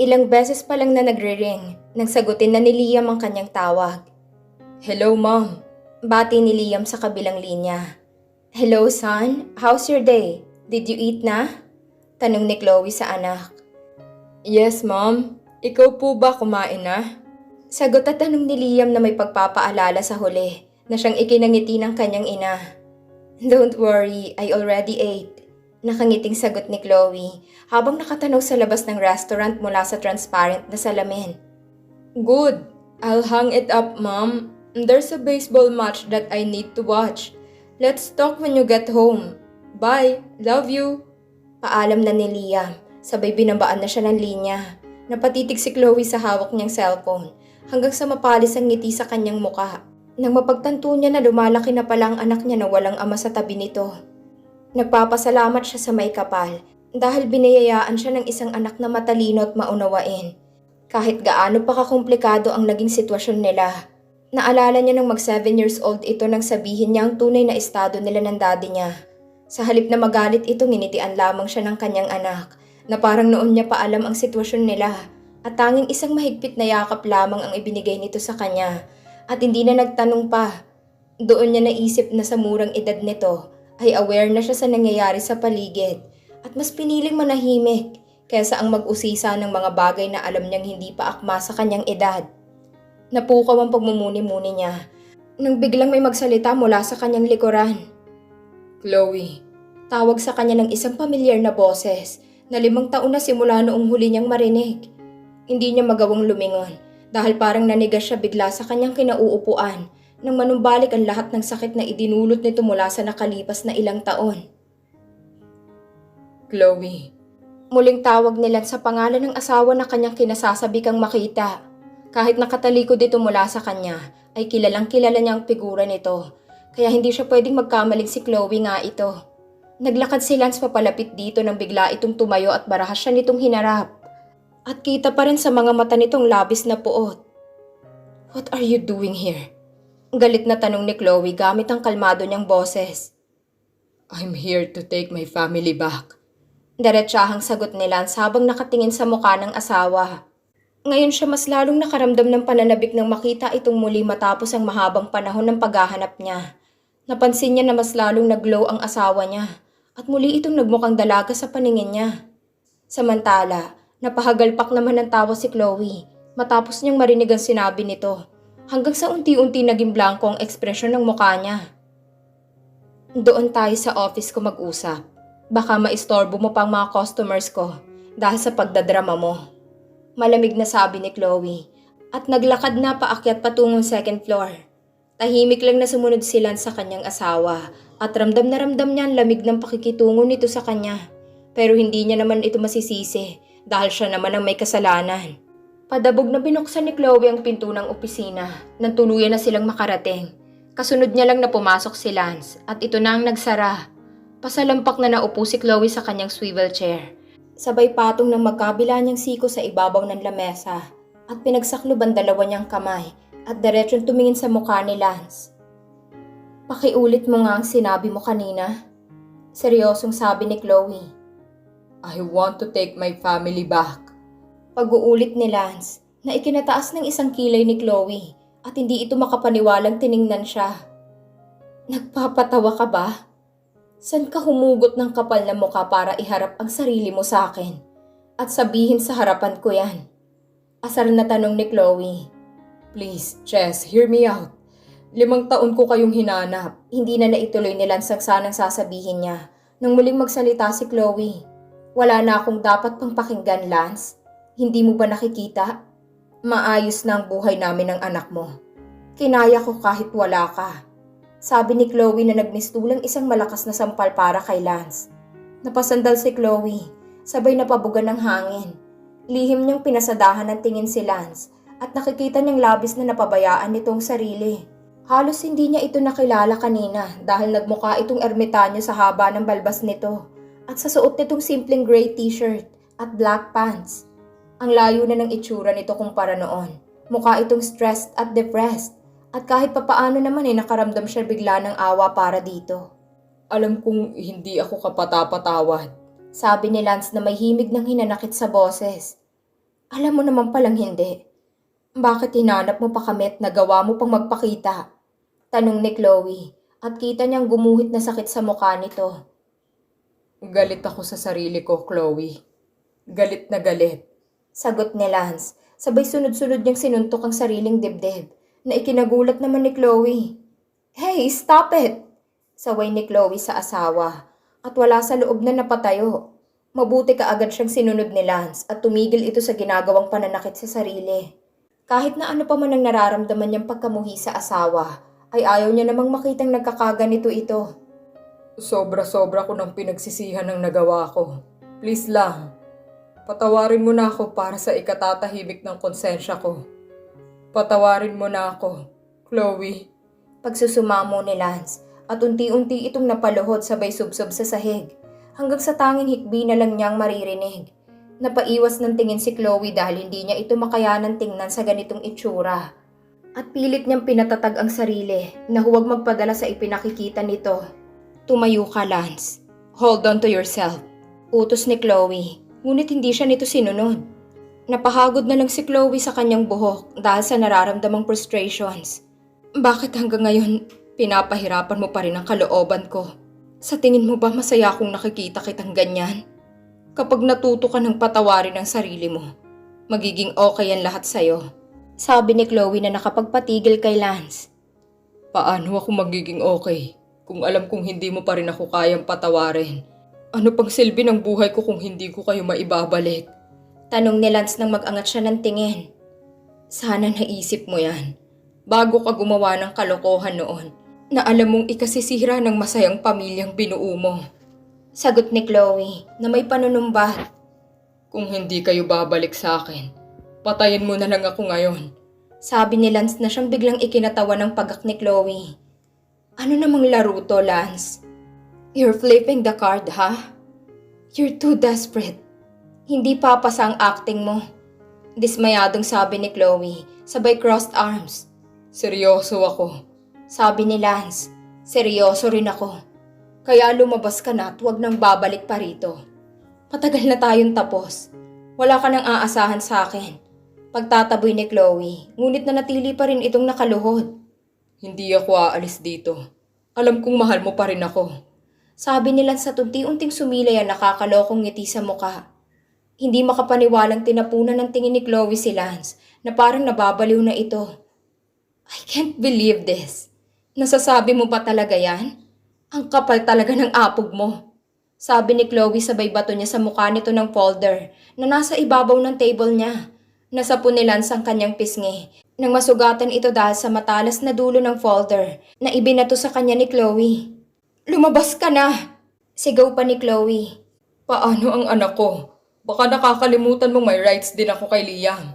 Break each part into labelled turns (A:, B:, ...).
A: Ilang beses pa lang na nagre-ring nang sagutin na ni Liam ang kanyang tawag. Hello, Mom. Bati ni Liam sa kabilang linya. Hello, son. How's your day? Did you eat na? Tanong ni Chloe sa anak. Yes, Mom. Ikaw po ba kumain na? Sagot at tanong ni Liam na may pagpapaalala sa huli na siyang ikinangiti ng kanyang ina. Don't worry, I already ate. Nakangiting sagot ni Chloe habang nakatanaw sa labas ng restaurant mula sa transparent na salamin. Good. I'll hang it up, Mom. There's a baseball match that I need to watch. Let's talk when you get home. Bye. Love you. Paalam na ni Liam. Sabay binabaan na siya ng linya. Napatitig si Chloe sa hawak niyang cellphone hanggang sa mapalis ang ngiti sa kanyang muka. Nang mapagtanto niya na lumalaki na pala ang anak niya na walang ama sa tabi nito. Nagpapasalamat siya sa may kapal dahil binayayaan siya ng isang anak na matalino at maunawain. Kahit gaano pa kakomplikado ang naging sitwasyon nila, naalala niya nang mag 7 years old ito nang sabihin niya ang tunay na estado nila ng daddy niya. Sa halip na magalit ito, nginitian lamang siya ng kanyang anak na parang noon niya pa alam ang sitwasyon nila at tanging isang mahigpit na yakap lamang ang ibinigay nito sa kanya at hindi na nagtanong pa. Doon niya naisip na sa murang edad nito ay aware na siya sa nangyayari sa paligid at mas piniling manahimik kaysa ang mag-usisa ng mga bagay na alam niyang hindi pa akma sa kanyang edad. Napukaw ang pagmumuni-muni niya nang biglang may magsalita mula sa kanyang likuran. Chloe, tawag sa kanya ng isang pamilyar na boses na limang taon na simula noong huli niyang marinig. Hindi niya magawang lumingon dahil parang nanigas siya bigla sa kanyang kinauupuan nang manumbalik ang lahat ng sakit na idinulot nito mula sa nakalipas na ilang taon. Chloe. Muling tawag nila sa pangalan ng asawa na kanyang kinasasabi kang makita. Kahit nakatalikod dito mula sa kanya, ay kilalang kilala niya ang figura nito. Kaya hindi siya pwedeng magkamaling si Chloe nga ito. Naglakad si Lance papalapit dito nang bigla itong tumayo at barahas siya nitong hinarap. At kita pa rin sa mga mata nitong labis na puot. What are you doing here? Galit na tanong ni Chloe gamit ang kalmado niyang boses. I'm here to take my family back. Diretsahang sagot ni Lance habang nakatingin sa mukha ng asawa. Ngayon siya mas lalong nakaramdam ng pananabik nang makita itong muli matapos ang mahabang panahon ng paghahanap niya. Napansin niya na mas lalong naglow ang asawa niya at muli itong nagmukhang dalaga sa paningin niya. Samantala, napahagalpak naman ng tawa si Chloe matapos niyang marinig ang sinabi nito hanggang sa unti-unti naging blanco ang ekspresyon ng mukha niya. Doon tayo sa office ko mag-usap. Baka maistorbo mo pang mga customers ko dahil sa pagdadrama mo. Malamig na sabi ni Chloe at naglakad na paakyat patungong second floor. Tahimik lang na sumunod sila sa kanyang asawa at ramdam na ramdam niya ang lamig ng pakikitungo nito sa kanya. Pero hindi niya naman ito masisisi dahil siya naman ang may kasalanan. Padabog na binuksan ni Chloe ang pinto ng opisina nang tuluyan na silang makarating. Kasunod niya lang na pumasok si Lance at ito na ang nagsara. Pasalampak na naupo si Chloe sa kanyang swivel chair. Sabay patong ng magkabila niyang siko sa ibabaw ng lamesa at pinagsakloban dalawa niyang kamay at diretsyon tumingin sa mukha ni Lance. Pakiulit mo nga ang sinabi mo kanina. Seryosong sabi ni Chloe. I want to take my family back. Pag-uulit ni Lance na ikinataas ng isang kilay ni Chloe at hindi ito makapaniwalang tiningnan siya. Nagpapatawa ka ba? San ka humugot ng kapal na mukha para iharap ang sarili mo sa akin? At sabihin sa harapan ko yan. Asar na tanong ni Chloe. Please, Chess, hear me out. Limang taon ko kayong hinanap. Hindi na naituloy ni Lance ang sanang sasabihin niya. Nang muling magsalita si Chloe. Wala na akong dapat pang pakinggan, Lance. Hindi mo ba nakikita? Maayos na ang buhay namin ng anak mo. Kinaya ko kahit wala ka. Sabi ni Chloe na nagmistulang isang malakas na sampal para kay Lance. Napasandal si Chloe, sabay napabugan ng hangin. Lihim niyang pinasadahan ng tingin si Lance at nakikita niyang labis na napabayaan nitong sarili. Halos hindi niya ito nakilala kanina dahil nagmukha itong ermitanyo sa haba ng balbas nito at sa suot nitong simpleng gray t-shirt at black pants. Ang layo na ng itsura nito kumpara noon. Mukha itong stressed at depressed at kahit papaano naman ay nakaramdam siya bigla ng awa para dito. Alam kong hindi ako kapatapatawad. Sabi ni Lance na may himig ng hinanakit sa boses. Alam mo naman palang hindi. Bakit hinanap mo pa kami at nagawa mo pang magpakita? Tanong ni Chloe at kita niyang gumuhit na sakit sa mukha nito. Galit ako sa sarili ko, Chloe. Galit na galit. Sagot ni Lance. Sabay sunod-sunod niyang sinuntok ang sariling dibdib na ikinagulat naman ni Chloe. Hey, stop it! Saway ni Chloe sa asawa at wala sa loob na napatayo. Mabuti ka agad siyang sinunod ni Lance at tumigil ito sa ginagawang pananakit sa sarili. Kahit na ano pa man ang nararamdaman niyang pagkamuhi sa asawa, ay ayaw niya namang makitang nagkakaganito ito. Sobra-sobra ko ng pinagsisihan ng nagawa ko. Please lang, patawarin mo na ako para sa ikatatahimik ng konsensya ko. Patawarin mo na ako, Chloe. Pagsusumamo ni Lance at unti-unti itong napaluhod sabay subsob sa sahig hanggang sa tanging hikbi na lang niyang maririnig. Napaiwas ng tingin si Chloe dahil hindi niya ito makayanan tingnan sa ganitong itsura. At pilit niyang pinatatag ang sarili na huwag magpadala sa ipinakikita nito. Tumayo ka, Lance. Hold on to yourself. Utos ni Chloe, ngunit hindi siya nito sinunod. Napahagod na lang si Chloe sa kanyang buhok dahil sa nararamdamang frustrations. Bakit hanggang ngayon pinapahirapan mo pa rin ang kalooban ko? Sa tingin mo ba masaya akong nakikita kitang ganyan? Kapag natuto ka ng patawarin ang sarili mo, magiging okay ang lahat sa'yo. Sabi ni Chloe na nakapagpatigil kay Lance. Paano ako magiging okay kung alam kong hindi mo pa rin ako kayang patawarin? Ano pang silbi ng buhay ko kung hindi ko kayo maibabalik? Tanong ni Lance nang mag-angat siya ng tingin. Sana naisip mo yan. Bago ka gumawa ng kalokohan noon, na alam mong ikasisira ng masayang pamilyang binuo mo. Sagot ni Chloe na may panunumbat. Kung hindi kayo babalik sa akin, patayin mo na lang ako ngayon. Sabi ni Lance na siyang biglang ikinatawa ng pagak ni Chloe. Ano namang laro to, Lance? You're flipping the card, ha? You're too desperate. Hindi papasa ang acting mo. Dismayadong sabi ni Chloe, sabay crossed arms. Seryoso ako. Sabi ni Lance, seryoso rin ako. Kaya lumabas ka na at huwag nang babalik pa rito. Matagal na tayong tapos. Wala ka nang aasahan sa akin. Pagtataboy ni Chloe, ngunit nanatili pa rin itong nakaluhod. Hindi ako aalis dito. Alam kong mahal mo pa rin ako. Sabi nila sa tunti-unting sumilay ang nakakalokong ngiti sa muka. Hindi makapaniwalang tinapunan ng tingin ni Chloe si Lance na parang nababaliw na ito. I can't believe this. Nasasabi mo ba talaga yan? Ang kapal talaga ng apog mo. Sabi ni Chloe sabay bato niya sa mukha nito ng folder na nasa ibabaw ng table niya. Nasapo ni Lance ang kanyang pisngi nang masugatan ito dahil sa matalas na dulo ng folder na ibinato sa kanya ni Chloe. Lumabas ka na! Sigaw pa ni Chloe. Paano ang anak ko? Baka nakakalimutan mong may rights din ako kay Liam.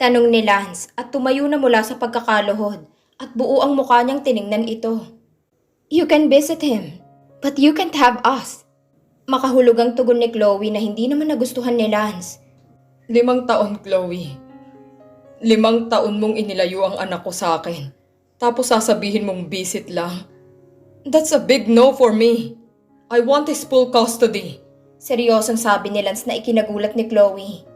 A: Tanong ni Lance at tumayo na mula sa pagkakaluhod at buo ang mukha niyang tiningnan ito. You can visit him, but you can't have us. Makahulog ang tugon ni Chloe na hindi naman nagustuhan ni Lance. Limang taon, Chloe. Limang taon mong inilayo ang anak ko sa akin. Tapos sasabihin mong visit lang. That's a big no for me. I want his full custody. Seryosong sabi ni Lance na ikinagulat ni Chloe.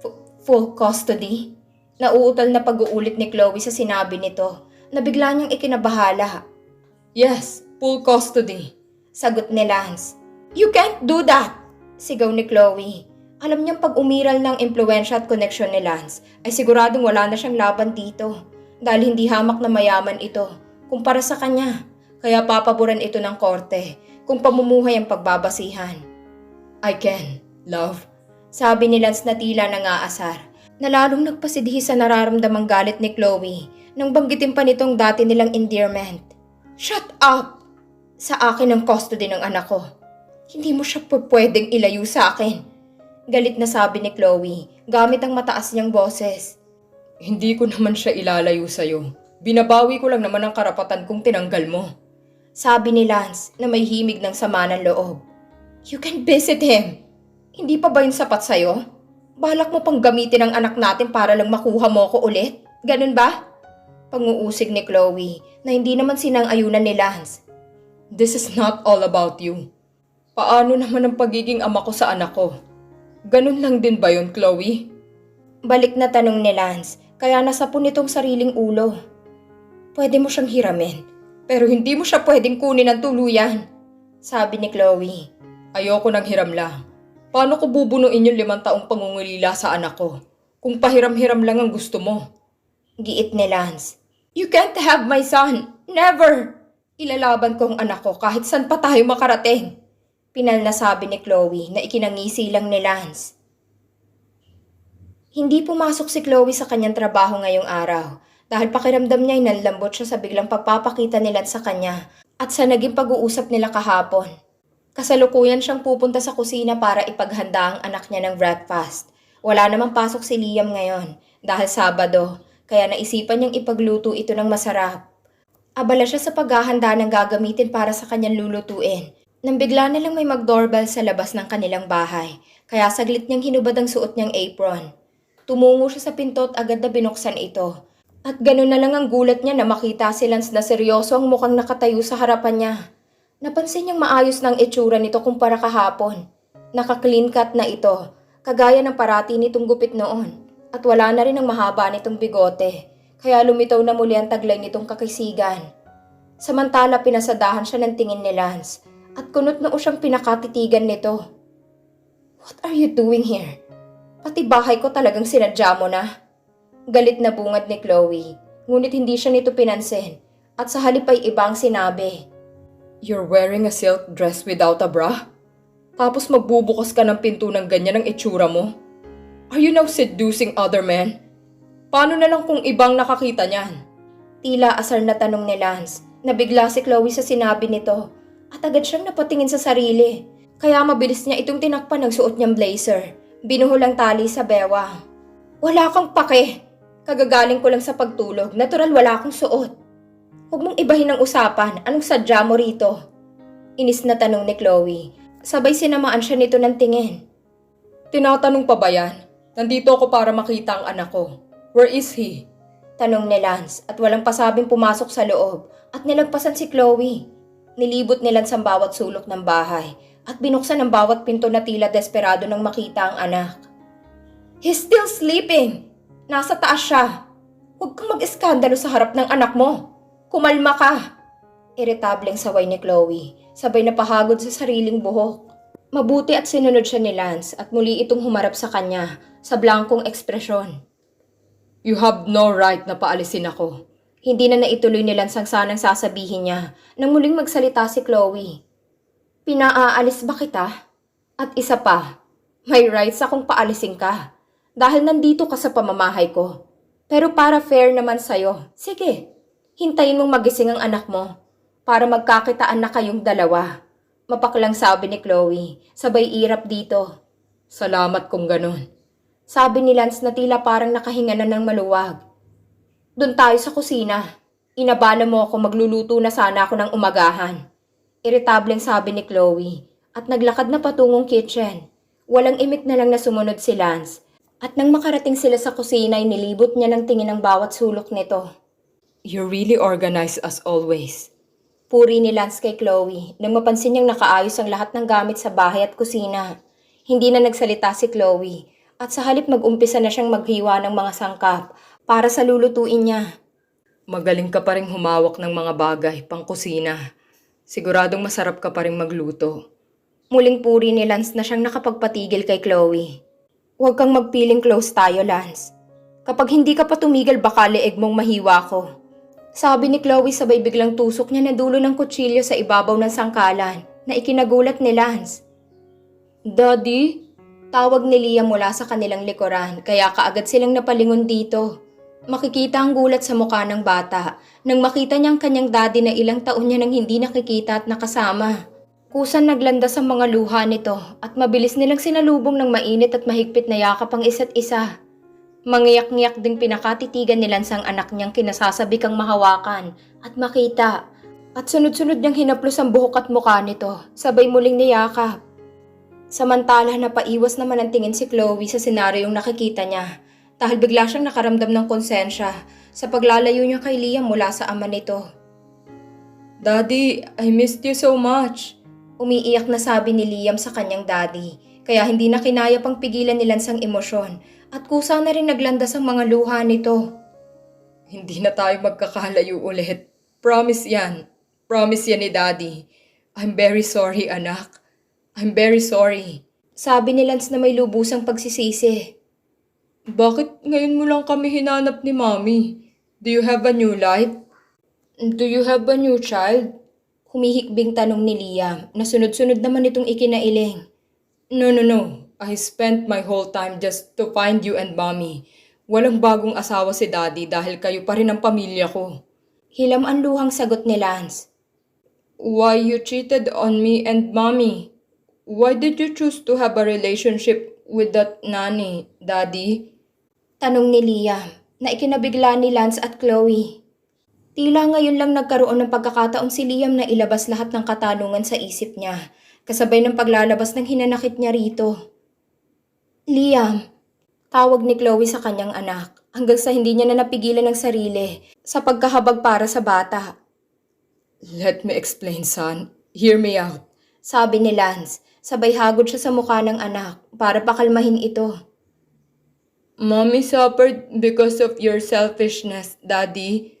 A: F- full custody? Nauutal na pag-uulit ni Chloe sa sinabi nito na bigla niyang ikinabahala. Yes, full custody. Sagot ni Lance. You can't do that! Sigaw ni Chloe. Alam niyang pag umiral ng impluensya at koneksyon ni Lance ay siguradong wala na siyang laban dito dahil hindi hamak na mayaman ito kumpara sa kanya. Kaya papaboran ito ng korte kung pamumuhay ang pagbabasihan. I can, love. Sabi ni Lance na tila nangaasar na lalong nagpasidhi sa nararamdamang galit ni Chloe nang banggitin pa nitong dati nilang endearment. Shut up! Sa akin ang custody ng anak ko. Hindi mo siya pwedeng ilayo sa akin. Galit na sabi ni Chloe, gamit ang mataas niyang boses. Hindi ko naman siya ilalayo sa'yo. Binabawi ko lang naman ang karapatan kong tinanggal mo. Sabi ni Lance na may himig ng sama ng loob. You can visit him. Hindi pa ba yun sapat sa'yo? Balak mo pang gamitin ang anak natin para lang makuha mo ko ulit? Ganun ba? Panguusig ni Chloe na hindi naman sinang-ayunan ni Lance. This is not all about you. Paano naman ang pagiging ama ko sa anak ko? Ganun lang din ba yun, Chloe? Balik na tanong ni Lance, kaya nasapon nitong sariling ulo. Pwede mo siyang hiramin, pero hindi mo siya pwedeng kunin ng tuluyan. Sabi ni Chloe. Ayoko nang hiram lang. Paano ko bubunuin yung limang taong pangungulila sa anak ko? Kung pahiram-hiram lang ang gusto mo. Giit ni Lance. You can't have my son. Never! Ilalaban ko ang anak ko kahit saan pa tayo makarating. Pinal na sabi ni Chloe na ikinangisi lang ni Lance. Hindi pumasok si Chloe sa kanyang trabaho ngayong araw dahil pakiramdam niya ay nanlambot siya sa biglang pagpapakita ni Lance sa kanya at sa naging pag-uusap nila kahapon. Kasalukuyan siyang pupunta sa kusina para ipaghanda ang anak niya ng breakfast. Wala namang pasok si Liam ngayon dahil Sabado, kaya naisipan niyang ipagluto ito ng masarap. Abala siya sa paghahanda ng gagamitin para sa kanyang lulutuin. Nang bigla na lang may mag-doorbell sa labas ng kanilang bahay, kaya saglit niyang hinubad ang suot niyang apron. Tumungo siya sa pinto at agad na binuksan ito. At ganun na lang ang gulat niya na makita si Lance na seryoso ang mukhang nakatayo sa harapan niya. Napansin niyang maayos ng itsura nito kumpara kahapon. Naka-clean cut na ito, kagaya ng parati nitong gupit noon. At wala na rin ang mahaba nitong bigote, kaya lumitaw na muli ang taglay nitong kakisigan. Samantala pinasadahan siya ng tingin ni Lance at kunot noo siyang pinakatitigan nito. What are you doing here? Pati bahay ko talagang sinadya mo na. Galit na bungad ni Chloe, ngunit hindi siya nito pinansin at sa halip ay ibang sinabi. You're wearing a silk dress without a bra? Tapos magbubukas ka ng pinto ng ganyan ang itsura mo? Are you now seducing other men? Paano na lang kung ibang nakakita niyan? Tila asar na tanong ni Lance. Nabigla si Chloe sa sinabi nito at agad siyang napatingin sa sarili. Kaya mabilis niya itong tinakpan ng suot niyang blazer. Binuhol ang tali sa bewang. Wala kang pake. Kagagaling ko lang sa pagtulog. Natural wala akong suot. Huwag mong ibahin ang usapan. Anong sadya mo rito? Inis na tanong ni Chloe. Sabay sinamaan siya nito ng tingin. Tinatanong pa ba yan? Nandito ako para makita ang anak ko. Where is he? Tanong ni Lance at walang pasabing pumasok sa loob at nilagpasan si Chloe. Nilibot ni Lance ang bawat sulok ng bahay at binuksan ang bawat pinto na tila desperado nang makita ang anak. He's still sleeping! Nasa taas siya. Huwag kang mag-eskandalo sa harap ng anak mo. Kumalma ka! Iritableng saway ni Chloe, sabay na pahagod sa sariling buhok. Mabuti at sinunod siya ni Lance at muli itong humarap sa kanya sa blankong ekspresyon. You have no right na paalisin ako. Hindi na naituloy ni Lance ang sanang sasabihin niya nang muling magsalita si Chloe. Pinaaalis ba kita? At isa pa, may rights akong paalisin ka dahil nandito ka sa pamamahay ko. Pero para fair naman sa'yo, sige, hintayin mong magising ang anak mo para magkakitaan na kayong dalawa. Mapaklang sabi ni Chloe, sabay irap dito. Salamat kung ganun. Sabi ni Lance na tila parang nakahinga na ng maluwag. Doon tayo sa kusina. Inabala mo ako magluluto na sana ako ng umagahan. Iritableng sabi ni Chloe at naglakad na patungong kitchen. Walang imik na lang na sumunod si Lance at nang makarating sila sa kusina ay nilibot niya ng tingin ang bawat sulok nito. You're really organized as always. Puri ni Lance kay Chloe nang mapansin niyang nakaayos ang lahat ng gamit sa bahay at kusina. Hindi na nagsalita si Chloe at sa halip mag-umpisa na siyang maghiwa ng mga sangkap para sa lulutuin niya. Magaling ka pa rin humawak ng mga bagay pang kusina. Siguradong masarap ka pa rin magluto. Muling puri ni Lance na siyang nakapagpatigil kay Chloe. Huwag kang magpiling close tayo, Lance. Kapag hindi ka pa tumigil baka leeg mong mahiwa ko. Sabi ni Chloe sabay biglang tusok niya na dulo ng kutsilyo sa ibabaw ng sangkalan na ikinagulat ni Lance. Daddy? Tawag ni Liam mula sa kanilang likuran kaya kaagad silang napalingon dito. Makikita ang gulat sa mukha ng bata nang makita niyang kanyang daddy na ilang taon niya nang hindi nakikita at nakasama. Kusan naglandas ang mga luha nito at mabilis nilang sinalubong ng mainit at mahigpit na yakap ang isa't isa. Mangiyak-ngiyak ding pinakatitigan ni Lance ang anak niyang kinasasabi kang mahawakan at makita. At sunod-sunod niyang hinaplos ang buhok at mukha nito, sabay muling niyakap. Samantala napaiwas naman ang tingin si Chloe sa senaryong nakikita niya dahil bigla siyang nakaramdam ng konsensya sa paglalayo niya kay Liam mula sa ama nito. Daddy, I missed you so much. Umiiyak na sabi ni Liam sa kanyang daddy kaya hindi na kinaya pang pigilan ni Lance ang emosyon At kusa na rin naglandas ang mga luha nito. Hindi na tayo magkakalayo ulit. Promise yan. Promise yan ni Daddy. I'm very sorry, anak. I'm very sorry. Sabi ni Lance na may lubusang pagsisisi. Bakit ngayon mo lang kami hinanap ni Mommy? Do you have a new life? Do you have a new child? Humihikbing tanong ni Liam na sunod-sunod naman itong ikinailing. No, no, no. I spent my whole time just to find you and Mommy. Walang bagong asawa si Daddy dahil kayo pa rin ang pamilya ko. Hilam ang luhang sagot ni Lance. Why you cheated on me and Mommy? Why did you choose to have a relationship with that nanny, Daddy? Tanong ni Liam na ikinabigla ni Lance at Chloe. Tila ngayon lang nagkaroon ng pagkakataon si Liam na ilabas lahat ng katanungan sa isip niya, kasabay ng paglalabas ng hinanakit niya rito. Liam, tawag ni Chloe sa kanyang anak hanggang sa hindi niya na napigilan ng sarili sa pagkahabag para sa bata. Let me explain, son. Hear me out. Sabi ni Lance, sabay hagod siya sa mukha ng anak para pakalmahin ito. Mommy suffered because of your selfishness, Daddy.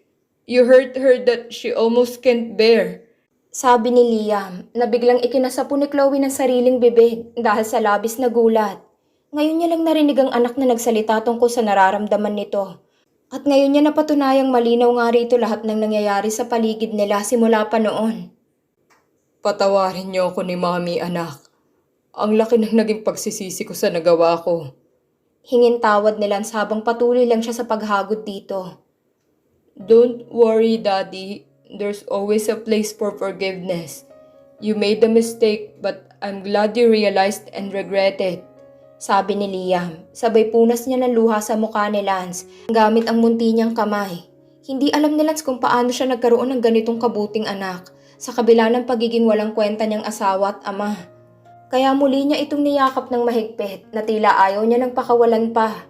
A: You hurt her that she almost can't bear. Sabi ni Liam na biglang ikinasapo ni Chloe ng sariling bibig dahil sa labis na gulat. Ngayon niya lang narinig ang anak na nagsalita tungkol sa nararamdaman nito. At ngayon niya napatunayang malinaw nga rito lahat ng nangyayari sa paligid nila simula pa noon. Patawarin niyo ako ni Mami, anak. Ang laki ng naging pagsisisi ko sa nagawa ko. Hingin tawad ni Lance habang patuloy lang siya sa paghagod dito. Don't worry, Daddy. There's always a place for forgiveness. You made a mistake, but I'm glad you realized and regret it. Sabi ni Liam, sabay punas niya ng luha sa mukha ni Lance gamit ang munti niyang kamay. Hindi alam ni Lance kung paano siya nagkaroon ng ganitong kabuting anak sa kabila ng pagiging walang kwenta niyang asawa at ama. Kaya muli niya itong niyakap ng mahigpit na tila ayaw niya ng pakawalan pa.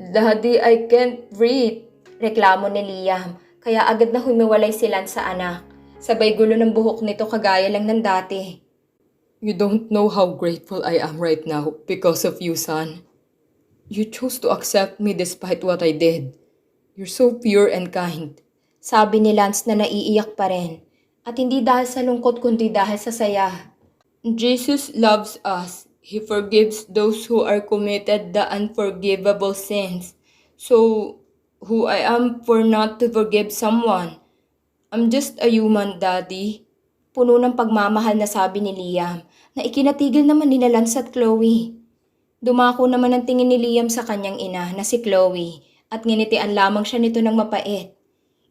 A: Daddy, I can't breathe. Reklamo ni Liam, kaya agad na humiwalay si Lance sa anak. Sabay gulo ng buhok nito kagaya lang ng dati. You don't know how grateful I am right now because of you, son. You chose to accept me despite what I did. You're so pure and kind. Sabi ni Lance na naiiyak pa rin. At hindi dahil sa lungkot kundi dahil sa saya. Jesus loves us. He forgives those who are committed the unforgivable sins. So, who I am for not to forgive someone? I'm just a human, Daddy. Puno ng pagmamahal na sabi ni Liam na ikinatigil naman ni Lance at Chloe. Dumako naman ang tingin ni Liam sa kanyang ina na si Chloe at nginitian lamang siya nito ng mapait.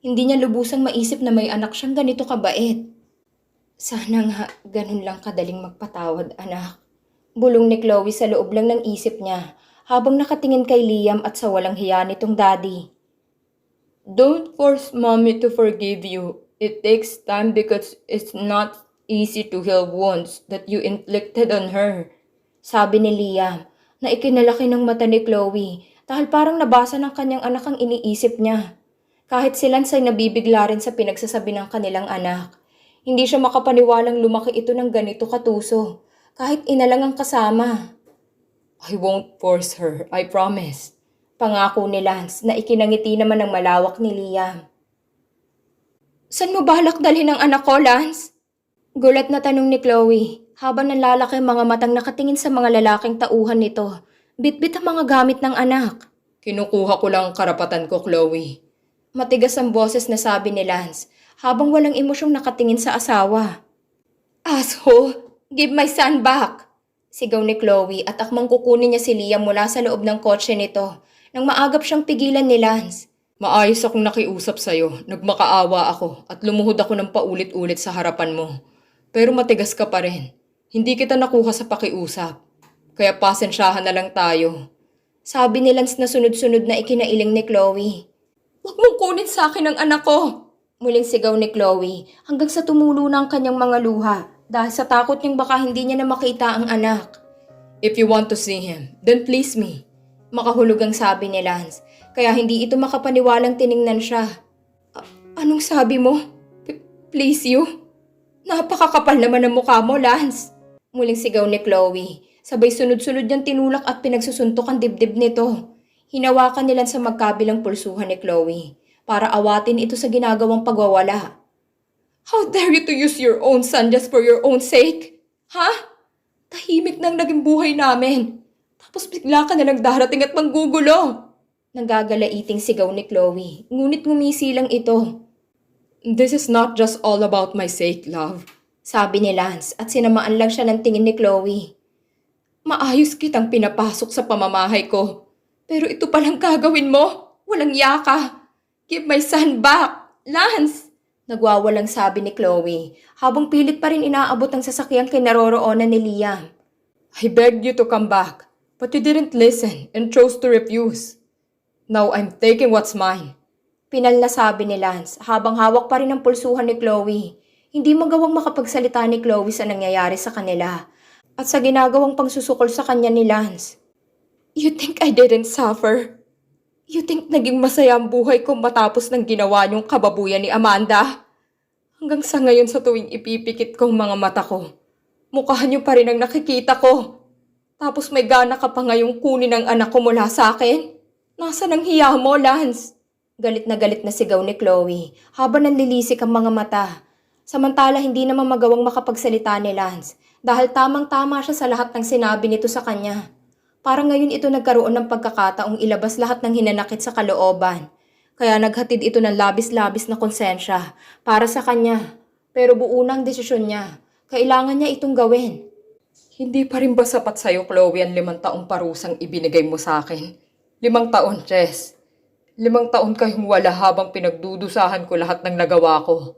A: Hindi niya lubusang maisip na may anak siyang ganito kabait. Sana nga ganun lang kadaling magpatawad, anak. Bulong ni Chloe sa loob lang ng isip niya habang nakatingin kay Liam at sa walang hiya nitong daddy. Don't force mommy to forgive you. It takes time because it's not easy to heal wounds that you inflicted on her. Sabi ni Liam na ikinalaki ng mata ni Chloe dahil parang nabasa ng kanyang anak ang iniisip niya. Kahit silan say nabibigla rin sa pinagsasabi ng kanilang anak. Hindi siya makapaniwalang lumaki ito ng ganito katuso, kahit ina ang kasama. I won't force her, I promise. Pangako ni Lance na ikinangiti naman ng malawak ni Liam. San mo balak dalhin ang anak ko, Lance? Gulat na tanong ni Chloe habang nalalaki ang mga matang nakatingin sa mga lalaking tauhan nito. Bitbit ang mga gamit ng anak. Kinukuha ko lang ang karapatan ko, Chloe. Matigas ang boses na sabi ni Lance habang walang emosyong nakatingin sa asawa. Asshole! Give my son back! Sigaw ni Chloe at akmang kukunin niya si Liam mula sa loob ng kotse nito nang maagap siyang pigilan ni Lance. Maayos akong nakiusap sa'yo, nagmakaawa ako at lumuhod ako ng paulit-ulit sa harapan mo. Pero matigas ka pa rin. Hindi kita nakuha sa pakiusap. Kaya pasensyahan na lang tayo. Sabi ni Lance na sunod-sunod na ikinailing ni Chloe. Huwag mong kunin sa akin ang anak ko! Muling sigaw ni Chloe hanggang sa tumulo na ang kanyang mga luha dahil sa takot niyang baka hindi niya na makita ang anak. If you want to see him, then please me. Makahulog ang sabi ni Lance kaya hindi ito makapaniwalang tiningnan siya. "A- anong sabi mo? P- please you? Napakakapal naman ang mukha mo, Lance. Muling sigaw ni Chloe Sabay sunod-sunod niyang tinulak at pinagsusuntok ang dibdib nito. Hinawakan nila sa magkabilang pulsuhan ni Chloe para awatin ito sa ginagawang pagwawala. How dare you to use your own son just for your own sake? Ha? Tahimik nang naging buhay namin. Tapos bigla ka na lang darating at manggugulo. Nagagalaiting sigaw ni Chloe, ngunit ngumisi lang ito. This is not just all about my sake, love. Sabi ni Lance at sinamaan lang siya ng tingin ni Chloe. Maayos kitang pinapasok sa pamamahay ko. Pero ito palang gagawin mo. Walang yaka. Give my son back. Lance! Nagwawalang sabi ni Chloe habang pilit pa rin inaabot ang sasakyang kinaroroonan ni Liam. I begged you to come back, but you didn't listen and chose to refuse. Now I'm taking what's mine. Pinal na sabi ni Lance habang hawak pa rin ang pulsuhan ni Chloe. Hindi magawang makapagsalita ni Chloe sa nangyayari sa kanila at sa ginagawang pangsusukol sa kanya ni Lance. You think I didn't suffer? You think naging masaya ang buhay ko matapos ng ginawa niyong kababuyan ni Amanda? Hanggang sa ngayon sa tuwing ipipikit ko ang mga mata ko, mukha niyo pa rin ang nakikita ko. Tapos may gana ka pa ngayong kunin ang anak ko mula sa akin? Nasa nang hiya mo, Lance? Galit na galit na sigaw ni Chloe habang nanlilisik ang mga mata. Samantala hindi naman magawang makapagsalita ni Lance dahil tamang-tama siya sa lahat ng sinabi nito sa kanya. Parang ngayon ito nagkaroon ng pagkakataong ilabas lahat ng hinanakit sa kalooban. Kaya naghatid ito ng labis-labis na konsensya para sa kanya. Pero buo na ang desisyon niya. Kailangan niya itong gawin. Hindi pa rin ba sapat sa'yo, Chloe, ang limang taong parusang ibinigay mo sa akin? Limang taon, Jess. Limang taon kayong wala habang pinagdudusahan ko lahat ng nagawa ko.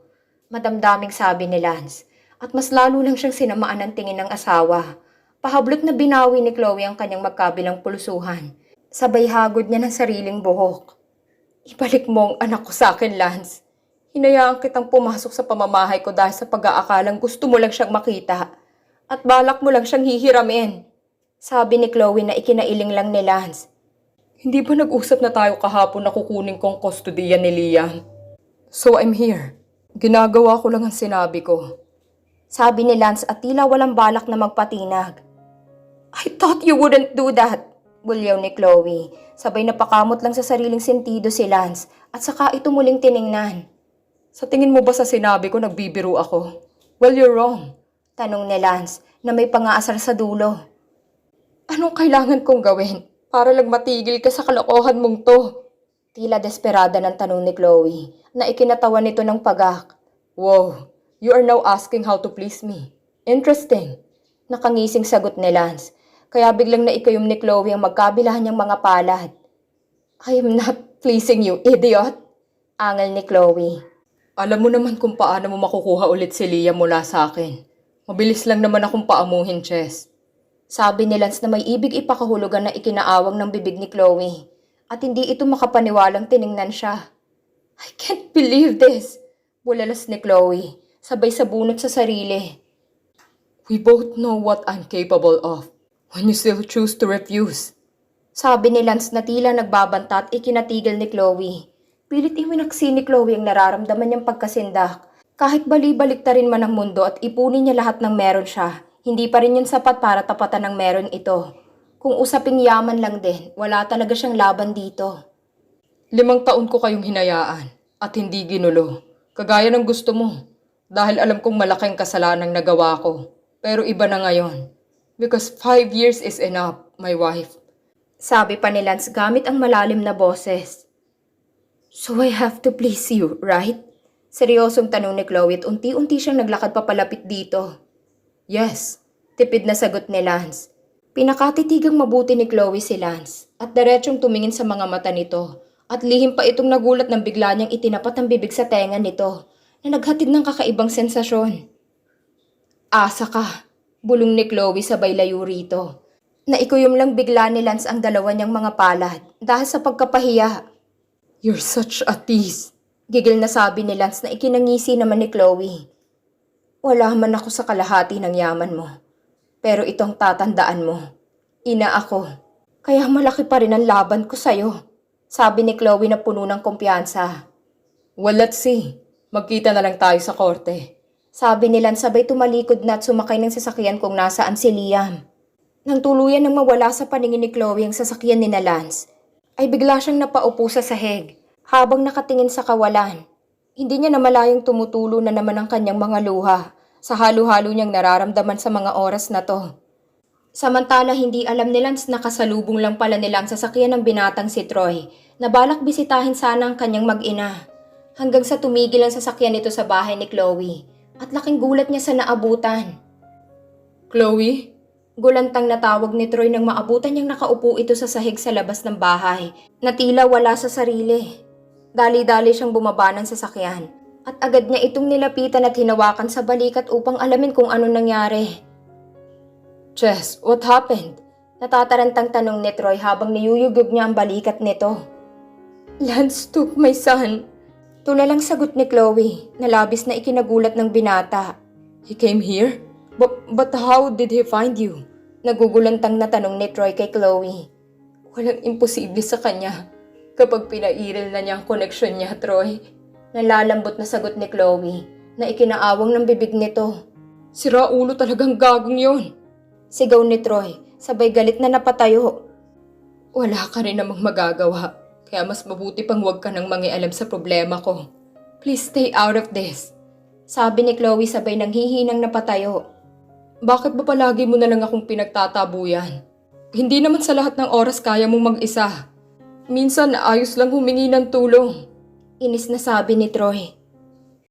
A: Madamdaming sabi ni Lance. At mas lalo lang siyang sinamaan ng tingin ng asawa. Pahablot na binawi ni Chloe ang kanyang magkabilang pulusuhan. Sabay hagod niya ng sariling buhok. Ibalik mo ang anak ko sa akin, Lance. Hinayaan kitang pumasok sa pamamahay ko dahil sa pag-aakalang gusto mo lang siyang makita. At balak mo lang siyang hihiramin. Sabi ni Chloe na ikinailing lang ni Lance. Hindi ba nag-usap na tayo kahapon na kukunin kong kustodiya ni Liam? So I'm here. Ginagawa ko lang ang sinabi ko. Sabi ni Lance at tila walang balak na magpatinag. I thought you wouldn't do that, bulyaw ni Chloe. Sabay napakamot lang sa sariling sentido si Lance at saka ito muling tiningnan. Sa tingin mo ba sa sinabi ko nagbibiro ako? Well, you're wrong. Tanong ni Lance na may pangaasar sa dulo. Anong kailangan kong gawin para lang matigil ka sa kalokohan mong to? Tila desperada ng tanong ni Chloe na ikinatawa nito ng pagak. Wow, you are now asking how to please me. Interesting. Nakangising sagot ni Lance. Kaya biglang naikayom ni Chloe ang magkabilahan niyang mga palad. I am not pleasing you, idiot. Angal ni Chloe. Alam mo naman kung paano mo makukuha ulit si Leah mula sa akin. Mabilis lang naman akong paamuhin, Chess. Sabi ni Lance na may ibig ipakahulugan na ikinaawang ng bibig ni Chloe. At hindi ito makapaniwalang tiningnan siya. I can't believe this. Bulalas ni Chloe. Sabay sa bunot sa sarili. We both know what I'm capable of. When you still choose to refuse. Sabi ni Lance na tila nagbabanta at ikinatigil ni Chloe. Pilit iwinaksi ni Chloe ang nararamdaman niyang pagkasindak. Kahit bali-balik ta rin man ang mundo at ipunin niya lahat ng meron siya, hindi pa rin yun sapat para tapatan ng meron ito. Kung usaping yaman lang din, wala talaga siyang laban dito. Limang taon ko kayong hinayaan at hindi ginulo. Kagaya ng gusto mo. Dahil alam kong malaking kasalanang nagawa ko. Pero iba na ngayon. Because five years is enough, my wife. Sabi pa ni Lance gamit ang malalim na boses. So I have to please you, right? Seryosong tanong ni Chloe at unti-unti siyang naglakad papalapit dito. Yes, tipid na sagot ni Lance. Pinakatitigang mabuti ni Chloe si Lance at diretsong tumingin sa mga mata nito at lihim pa itong nagulat ng bigla niyang itinapat ang bibig sa tenga nito na naghatid ng kakaibang sensasyon. Asa ka, bulong ni Chloe sabay layo rito. Naikuyom lang bigla ni Lance ang dalawa niyang mga palad dahil sa pagkapahiya. You're such a tease. Gigil na sabi ni Lance na ikinangisi naman ni Chloe. Wala man ako sa kalahati ng yaman mo. Pero itong tatandaan mo. Ina ako. Kaya malaki pa rin ang laban ko sa'yo. Sabi ni Chloe na puno ng kumpiyansa. Well, let's see. Magkita na lang tayo sa korte. Sabi ni Lance sabay tumalikod na at sumakay ng sasakyan kung nasaan si Liam. Nang tuluyan nang mawala sa paningin ni Chloe ang sasakyan ni na Lance, ay bigla siyang napaupo sa sahig habang nakatingin sa kawalan. Hindi niya namalayang tumutulo na naman ang kanyang mga luha sa halo-halo niyang nararamdaman sa mga oras na to. Samantala hindi alam ni Lance na kasalubong lang pala nila ang sasakyan ng binatang si Troy na balak bisitahin sana ang kanyang mag-ina. Hanggang sa tumigil ang sasakyan nito sa bahay ni Chloe at laking gulat niya sa naabutan. Chloe? Gulantang natawag ni Troy nang maabutan niyang nakaupo ito sa sahig sa labas ng bahay na tila wala sa sarili. Dali-dali siyang bumaba ng sasakyan at agad niya itong nilapitan at hinawakan sa balikat upang alamin kung ano nangyari. Jess, what happened? Natatarantang tanong ni Troy habang niyuyugog niya ang balikat nito. Lance took my son. Tulalang sagot ni Chloe na labis na ikinagulat ng binata. He came here? But, but how did he find you? Nagugulantang na tanong ni Troy kay Chloe. Walang imposible sa kanya. Kapag pinairal na niya ang koneksyon niya, Troy. Nalalambot na sagot ni Chloe na ikinaawang ng bibig nito. Sira ulo talagang gagong yon. Sigaw ni Troy, sabay galit na napatayo. Wala ka rin namang magagawa, kaya mas mabuti pang huwag ka nang mangialam sa problema ko. Please stay out of this. Sabi ni Chloe sabay nang hihinang napatayo. Bakit ba palagi mo na lang akong pinagtatabuyan? Hindi naman sa lahat ng oras kaya mong mag-isa. Minsan ayos lang humingi ng tulong. Inis na sabi ni Troy.